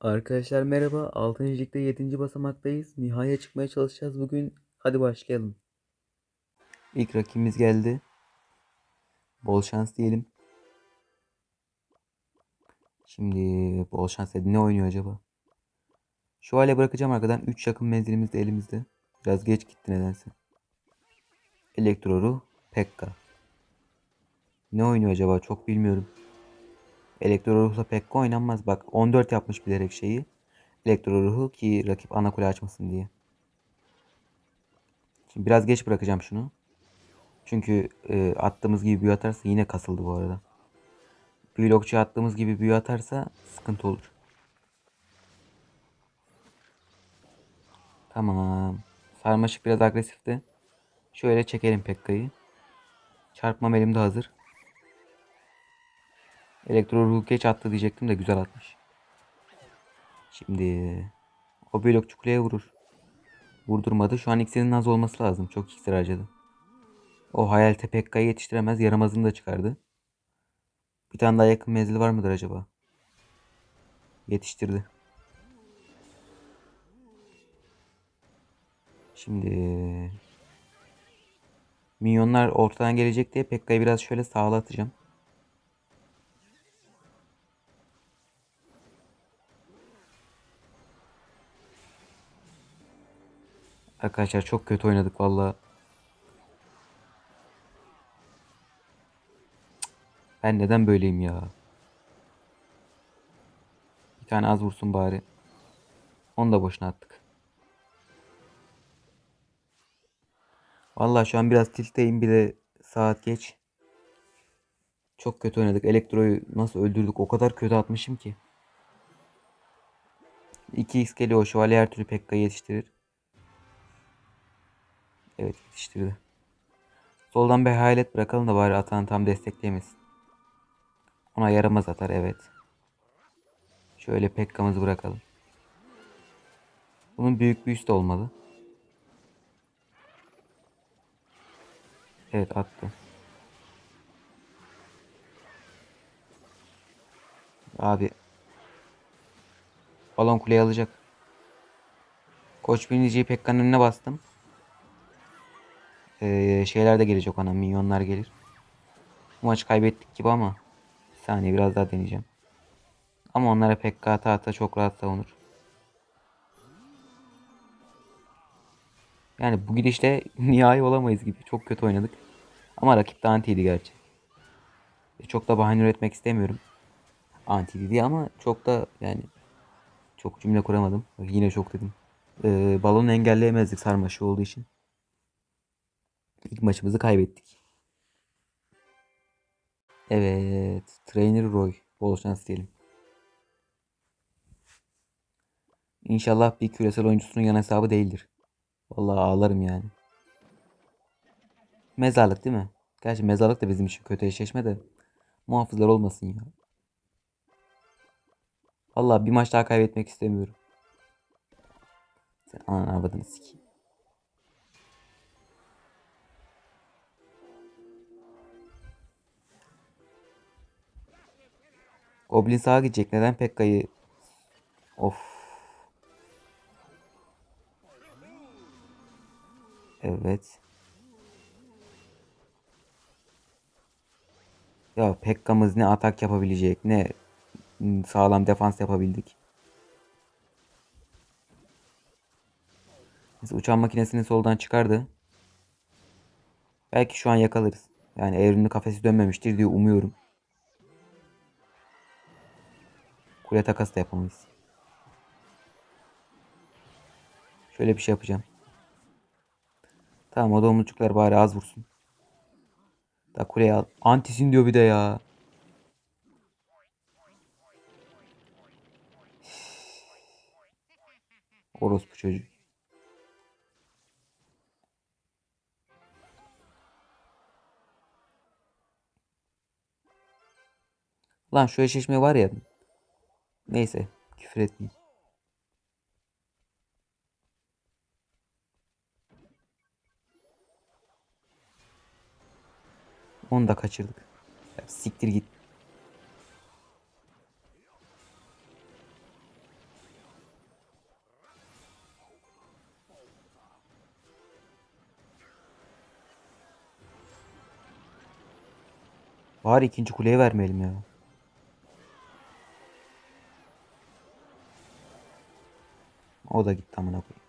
Arkadaşlar merhaba. 6. ligde 7. basamaktayız. Nihaya çıkmaya çalışacağız bugün. Hadi başlayalım. İlk rakibimiz geldi. Bol şans diyelim. Şimdi bol şans dedi. Ne oynuyor acaba? Şövalye bırakacağım arkadan. 3 yakın menzilimiz de elimizde. Biraz geç gitti nedense. Elektroru Pekka. Ne oynuyor acaba? Çok bilmiyorum. Elektro ruhla Pekka oynanmaz. Bak 14 yapmış bilerek şeyi. Elektro ruhu ki rakip ana kule açmasın diye. Şimdi biraz geç bırakacağım şunu. Çünkü e, attığımız gibi büyü atarsa yine kasıldı bu arada. Blokçu attığımız gibi büyü atarsa sıkıntı olur. Tamam. Sarmaşık biraz agresifti. Şöyle çekelim Pekka'yı. Çarpmam elimde hazır. Elektro ruhu geç attı diyecektim de güzel atmış. Şimdi o blokçu kuleye vurur. Vurdurmadı. Şu an iksirinin az olması lazım. Çok iksir harcadı. O hayal Pekka'yı yetiştiremez. Yaramazını da çıkardı. Bir tane daha yakın menzil var mıdır acaba? Yetiştirdi. Şimdi minyonlar ortadan gelecek diye Pekka'yı biraz şöyle sağla Arkadaşlar çok kötü oynadık valla. Ben neden böyleyim ya? Bir tane az vursun bari. Onu da boşuna attık. Valla şu an biraz tiltteyim bir de saat geç. Çok kötü oynadık. Elektroyu nasıl öldürdük o kadar kötü atmışım ki. 2x geliyor. Şövalye her türlü Pekka'yı yetiştirir. Evet yetiştirdi. Soldan bir hayalet bırakalım da bari atan tam destekleyemesin. Ona yaramaz atar evet. Şöyle Pekka'mızı bırakalım. Bunun büyük büyüsü de olmalı. Evet attı. Abi. Balon kuleyi alacak. Koç biniciyi Pekka'nın önüne bastım. Ee, şeyler de gelecek ona. Minyonlar gelir. Maç kaybettik gibi ama. Bir saniye biraz daha deneyeceğim. Ama onlara Pekka ata ata çok rahat savunur. Yani bu gidişle nihai olamayız gibi. Çok kötü oynadık. Ama rakip de antiydi gerçi. Çok da bahane üretmek istemiyorum. Antiydi diye ama çok da yani çok cümle kuramadım. Yine çok dedim. Ee, balonu engelleyemezdik sarmaşı olduğu için. İlk maçımızı kaybettik. Evet. Trainer Roy. Bol şans diyelim. İnşallah bir küresel oyuncusunun yan hesabı değildir. Vallahi ağlarım yani. Mezarlık değil mi? Gerçi mezarlık da bizim için kötü eşleşme de. Muhafızlar olmasın ya. Vallahi bir maç daha kaybetmek istemiyorum. Sen ananı avradını sikeyim. Goblin sağa gidecek. Neden Pekka'yı... Of. Evet. Ya Pekka'mız ne atak yapabilecek ne sağlam defans yapabildik. Neyse, uçan makinesini soldan çıkardı. Belki şu an yakalarız. Yani evrimli kafesi dönmemiştir diye umuyorum. Kule takas da yapamayız. Şöyle bir şey yapacağım. Tamam o domuzcuklar bari az vursun. Da kuleye al. Antisin diyor bir de ya. Orospu çocuğu. Lan şu eşleşme var ya. Neyse küfür etmeyeyim. Onu da kaçırdık. Ya, siktir git. Bari ikinci kuleye vermeyelim ya. O da gitti amına koyayım.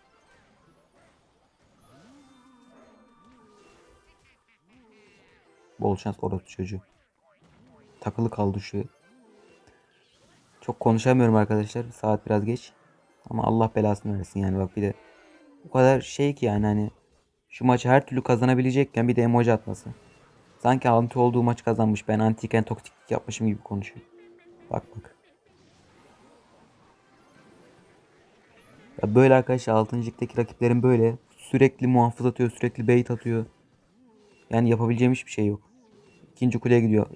Bol şans orospu çocuğu. Takılı kaldı şu. Çok konuşamıyorum arkadaşlar. Saat biraz geç. Ama Allah belasını versin yani bak bir de. O kadar şey ki yani hani şu maçı her türlü kazanabilecekken bir de emoji atması. Sanki anti olduğu maç kazanmış. Ben antiyken toksiklik yapmışım gibi konuşuyor. Bak bak. Böyle arkadaşlar 6. ligdeki rakiplerin böyle sürekli muhafız atıyor, sürekli bait atıyor. Yani yapabileceğim hiçbir şey yok. İkinci kuleye gidiyor.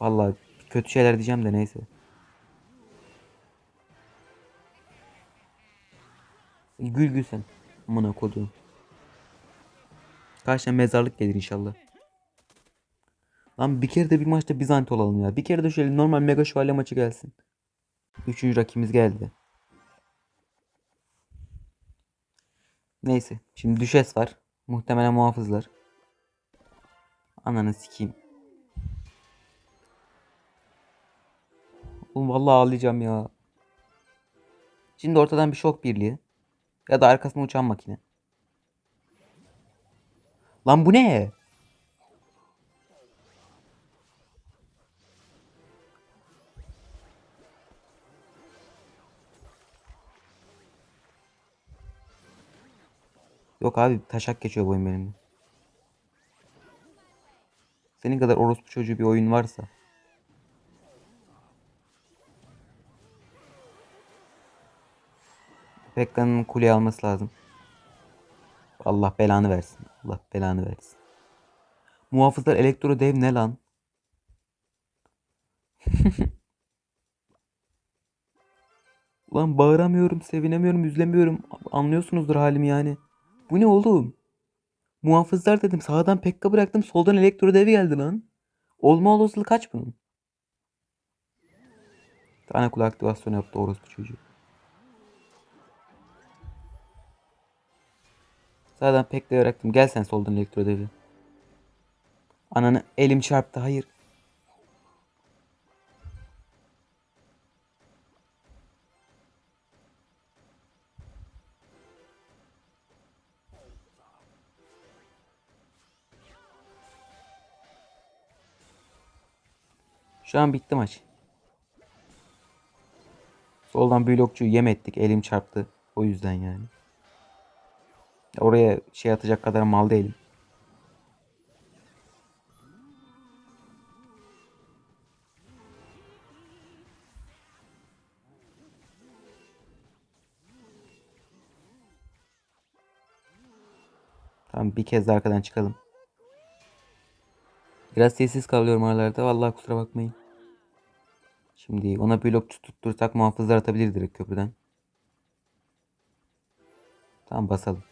Vallahi kötü şeyler diyeceğim de neyse. Gül gül sen. Amına koduğum. Karşına mezarlık gelir inşallah. Lan bir kere de bir maçta Bizanti olalım ya. Bir kere de şöyle normal mega şövalye maçı gelsin. Üçüncü rakibimiz geldi. Neyse. Şimdi düşes var. Muhtemelen muhafızlar. Ananı sikeyim. Oğlum vallahi ağlayacağım ya. Şimdi ortadan bir şok birliği. Ya da arkasına uçan makine. Lan bu ne? Yok abi taşak geçiyor bu oyun benim. Senin kadar orospu çocuğu bir oyun varsa. Pekka'nın kuleyi alması lazım. Allah belanı versin. Allah belanı versin. Muhafızlar elektro dev ne lan? Ulan bağıramıyorum, sevinemiyorum, üzülemiyorum. Anlıyorsunuzdur halimi yani. Bu ne oğlum? Muhafızlar dedim. Sağdan Pekka bıraktım. Soldan elektro devi geldi lan. Olma olasılığı kaç bunun? Tane kulağı aktivasyonu yaptı orospu çocuğu. Sağdan Pekka'ya bıraktım. Gel sen soldan elektro devi. Ananı elim çarptı. Hayır. Şu an bitti maç. Soldan blokçuyu yem ettik. Elim çarptı. O yüzden yani. Oraya şey atacak kadar mal değilim. Tamam bir kez de arkadan çıkalım. Biraz sessiz kalıyorum aralarda. Vallahi kusura bakmayın. Şimdi ona blokçu tuttursak muhafızlar atabilir direkt köprüden. Tamam basalım.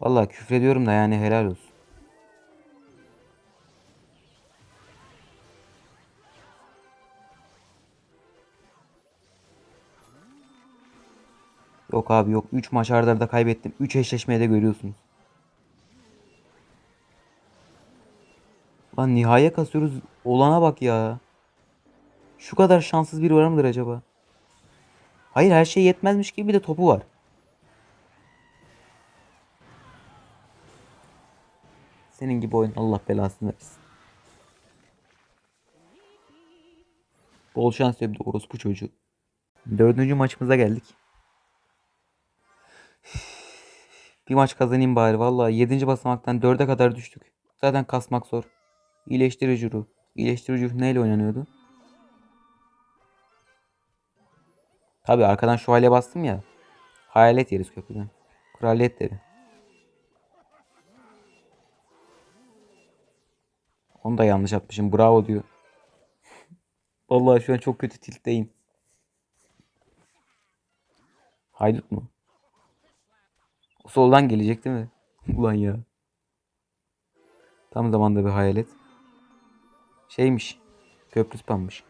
Vallahi küfrediyorum da yani helal olsun. Yok abi yok. 3 maç arda arda kaybettim. 3 eşleşmeye de görüyorsunuz. Lan nihaya kasıyoruz. Olana bak ya. Şu kadar şanssız biri var mıdır acaba? Hayır her şey yetmezmiş gibi bir de topu var. Senin gibi oyun Allah belasını versin. Bol şans bir de orospu çocuğu. Dördüncü maçımıza geldik. Bir maç kazanayım bari. Vallahi 7. basamaktan 4'e kadar düştük. Zaten kasmak zor. İyileştirici ruh. İyileştirici ruh neyle oynanıyordu? Tabi arkadan şövalye bastım ya. Hayalet yeriz köprüden. Kraliyet deri. Onu da yanlış atmışım. Bravo diyor. Vallahi şu an çok kötü tiltteyim. Haydut mu? O soldan gelecek değil mi? Ulan ya. Tam zamanda bir hayalet. Şeymiş. Köprü spammış.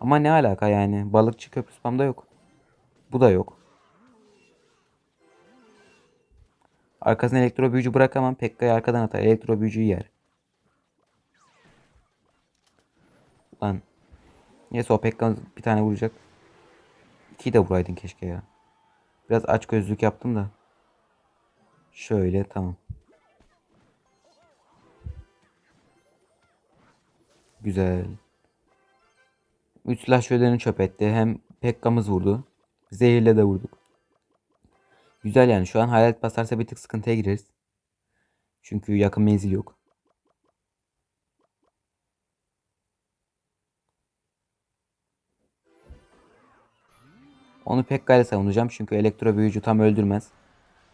Ama ne alaka yani? Balıkçı köprü spamda yok. Bu da yok. Arkasına elektro büyücü bırakamam. Pekka'yı arkadan atar. Elektro büyücüyü yer. Lan. Neyse o Pekka bir tane vuracak. İkiyi de vuraydın keşke ya. Biraz aç gözlük yaptım da. Şöyle tamam. Güzel. Üç silah şöleni çöp etti. Hem Pekka'mız vurdu. Zehirle de vurduk. Güzel yani. Şu an hayalet basarsa bir tık sıkıntıya gireriz. Çünkü yakın menzil yok. Onu Pekka ile savunacağım. Çünkü elektro büyücü tam öldürmez.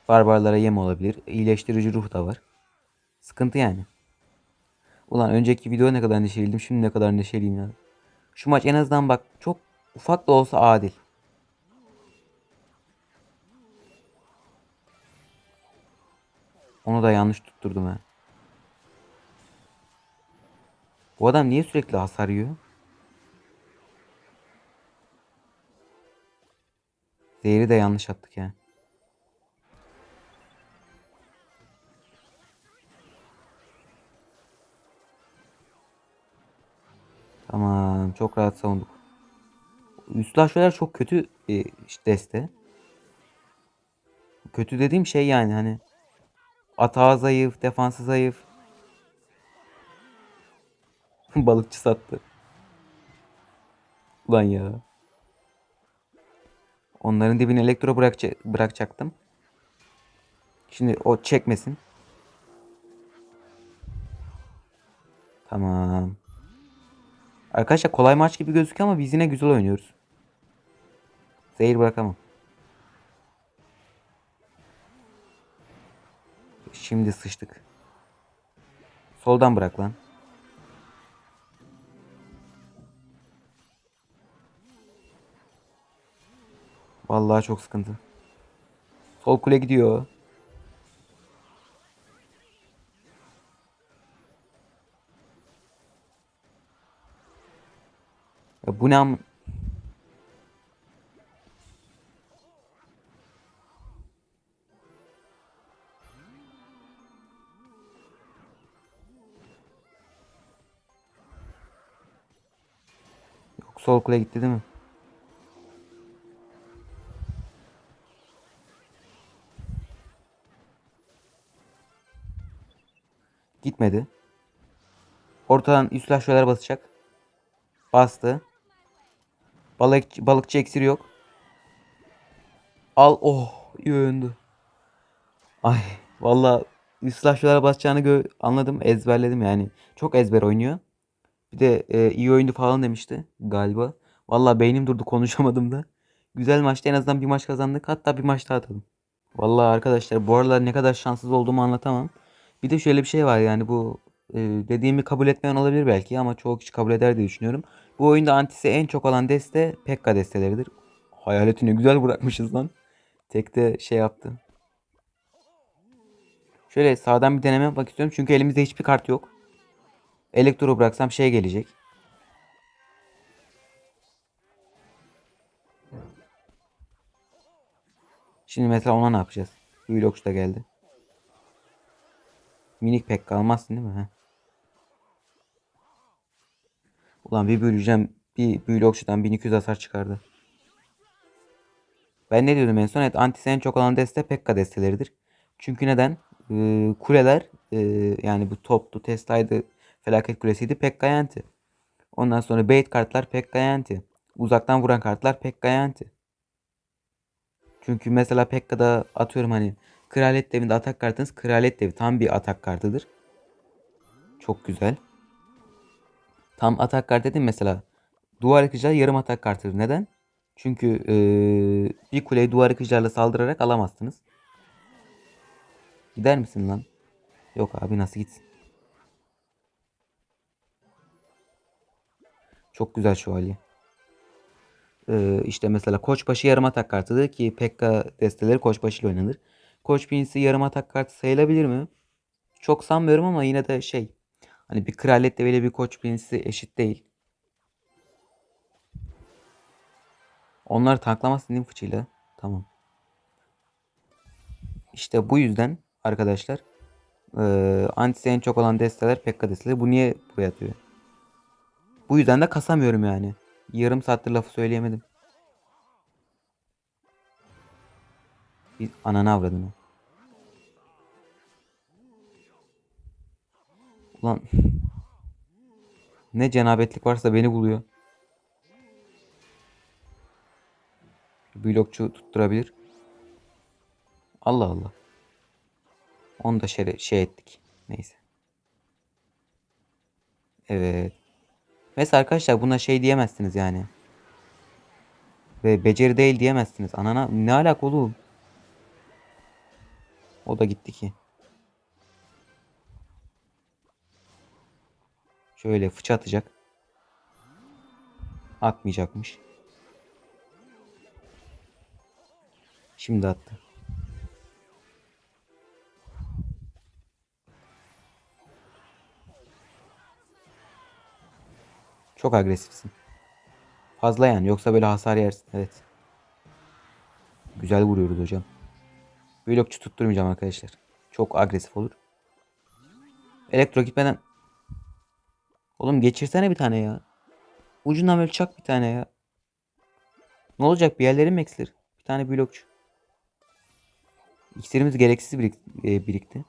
Barbarlara yem olabilir. İyileştirici ruh da var. Sıkıntı yani. Ulan önceki video ne kadar neşeliydim. Şimdi ne kadar neşeliyim ya. Şu maç en azından bak çok ufak da olsa adil. Onu da yanlış tutturdum ha. Bu adam niye sürekli hasar yiyor? Zehri de yanlış attık ya. Çok rahat savunduk. Üstlaşmalar çok kötü bir deste. Kötü dediğim şey yani hani atağı zayıf, defansı zayıf. Balıkçı sattı. Ulan ya. Onların dibine elektro bırakacak, bırakacaktım. Şimdi o çekmesin. Tamam. Arkadaşlar kolay maç gibi gözüküyor ama biz yine güzel oynuyoruz. Zehir bırakamam. Şimdi sıçtık. Soldan bırak lan. Vallahi çok sıkıntı. Sol kule gidiyor. Ya bu ne am- Yok sol kule gitti değil mi? Gitmedi. Ortadan üst şöyle basacak. Bastı. Balık, balıkçı eksiri yok. Al. Oh. iyi oyundu. Ay. Valla ıslahçılara basacağını gö anladım. Ezberledim yani. Çok ezber oynuyor. Bir de e, iyi oyundu falan demişti galiba. Valla beynim durdu konuşamadım da. Güzel maçtı en azından bir maç kazandık. Hatta bir maç daha atalım. Valla arkadaşlar bu aralar ne kadar şanssız olduğumu anlatamam. Bir de şöyle bir şey var yani bu e, dediğimi kabul etmeyen olabilir belki ama çoğu kişi kabul eder diye düşünüyorum. Bu oyunda antisi en çok olan deste Pekka desteleridir. Hayaletini güzel bırakmışız lan. Tek de şey yaptı. Şöyle sağdan bir deneme yapmak istiyorum. Çünkü elimizde hiçbir kart yok. Elektro bıraksam şey gelecek. Şimdi mesela ona ne yapacağız? Vlogç da geldi. Minik pek kalmazsın değil mi? Heh. Ulan bir böleceğim. Bir büyülü okçudan 1200 hasar çıkardı. Ben ne diyordum en son? Evet antisi çok olan deste Pekka desteleridir. Çünkü neden? Ee, kuleler e, yani bu toplu Tesla'ydı felaket kulesiydi Pekka Yanti. Ondan sonra bait kartlar Pekka Yanti. Uzaktan vuran kartlar Pekka Yanti. Çünkü mesela Pekka'da atıyorum hani Kraliyet devinde atak kartınız Kraliyet devi tam bir atak kartıdır. Çok güzel. Tam atak kartı dedim mesela. Duvar yıkıcılar yarım atak kartıdır. Neden? Çünkü ee, bir kuleyi duvar yıkıcılarla saldırarak alamazsınız. Gider misin lan? Yok abi nasıl gitsin? Çok güzel şövalye. Ee, işte mesela koçbaşı yarım atak kartıdır ki Pekka desteleri koçbaşı ile oynanır. Koç binisi yarım atak kartı sayılabilir mi? Çok sanmıyorum ama yine de şey. Hani bir kraliyet develi bir koç binisi eşit değil. Onlar tanklamaz değil fıçıyla? Tamam. İşte bu yüzden arkadaşlar. Ee, antisi en çok olan desteler Pekka desteleri. Bu niye buraya atıyor? Bu yüzden de kasamıyorum yani. Yarım saattir lafı söyleyemedim. Bir ananı avradını. Ulan ne cenabetlik varsa beni buluyor. Blokçu tutturabilir. Allah Allah. Onu da şey, şey ettik. Neyse. Evet. Mesela arkadaşlar buna şey diyemezsiniz yani. Ve beceri değil diyemezsiniz. Anana ne alaka oğlum? O da gitti ki. Şöyle fıça atacak. Atmayacakmış. Şimdi attı. Çok agresifsin. Fazla yani yoksa böyle hasar yersin. Evet. Güzel vuruyoruz hocam. Blokçu tutturmayacağım arkadaşlar. Çok agresif olur. Elektro gitmeden. Oğlum geçirsene bir tane ya. Ucundan böyle çak bir tane ya. Ne olacak bir yerlerim eksilir. Bir tane blokçu. İksirimiz gereksiz birik e, birikti.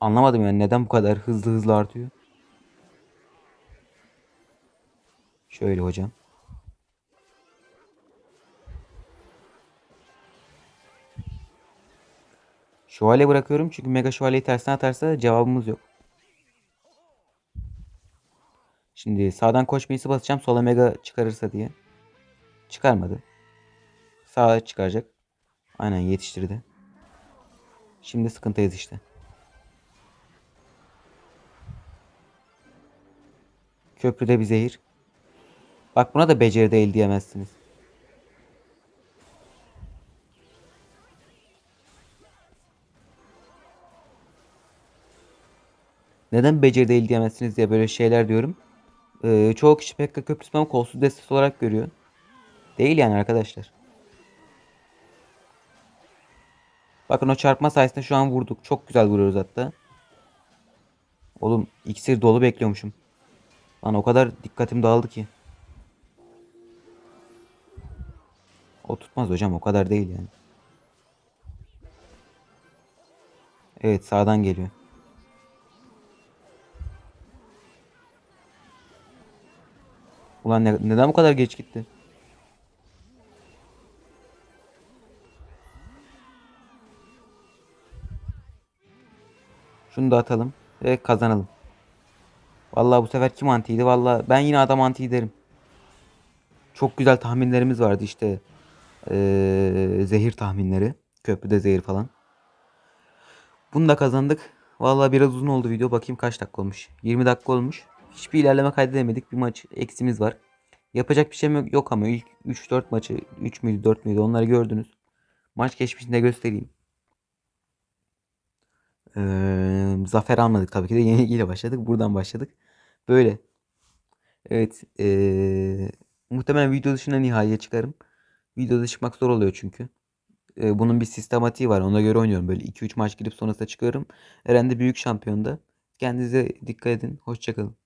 Anlamadım yani neden bu kadar hızlı hızlı artıyor. Şöyle hocam. Şövalye bırakıyorum çünkü mega şövalyeyi tersine atarsa cevabımız yok. Şimdi sağdan koç meyisi basacağım sola mega çıkarırsa diye. Çıkarmadı. Sağa çıkaracak. Aynen yetiştirdi. Şimdi sıkıntıyız işte. Köprüde bir zehir. Bak buna da beceri değil diyemezsiniz. Neden beceri değil diyemezsiniz diye böyle şeyler diyorum. Ee, çoğu kişi Pekka köprüsünü ama kolsuz destesi olarak görüyor. Değil yani arkadaşlar. Bakın o çarpma sayesinde şu an vurduk. Çok güzel vuruyoruz hatta. Oğlum iksir dolu bekliyormuşum. Lan o kadar dikkatim dağıldı ki. O tutmaz hocam o kadar değil yani. Evet sağdan geliyor. Ulan ne- neden bu kadar geç gitti? Şunu da atalım ve kazanalım. Vallahi bu sefer kim antiydi? Vallahi ben yine adam anti derim. Çok güzel tahminlerimiz vardı işte. Ee, zehir tahminleri. Köprüde zehir falan. Bunu da kazandık. Vallahi biraz uzun oldu video. Bakayım kaç dakika olmuş. 20 dakika olmuş. Hiçbir ilerleme kaydedemedik. Bir maç eksimiz var. Yapacak bir şey yok, ama ilk 3-4 maçı 3 müydü 4 müydü onları gördünüz. Maç geçmişinde göstereyim. Ee, zafer almadık tabii ki de yenilgiyle başladık. Buradan başladık. Böyle. Evet. ee, muhtemelen video dışında nihaiye çıkarım. Videoda çıkmak zor oluyor çünkü. Ee, bunun bir sistematiği var. Ona göre oynuyorum. Böyle 2-3 maç girip sonrasında çıkıyorum. Eren de büyük şampiyonda. Kendinize dikkat edin. Hoşçakalın.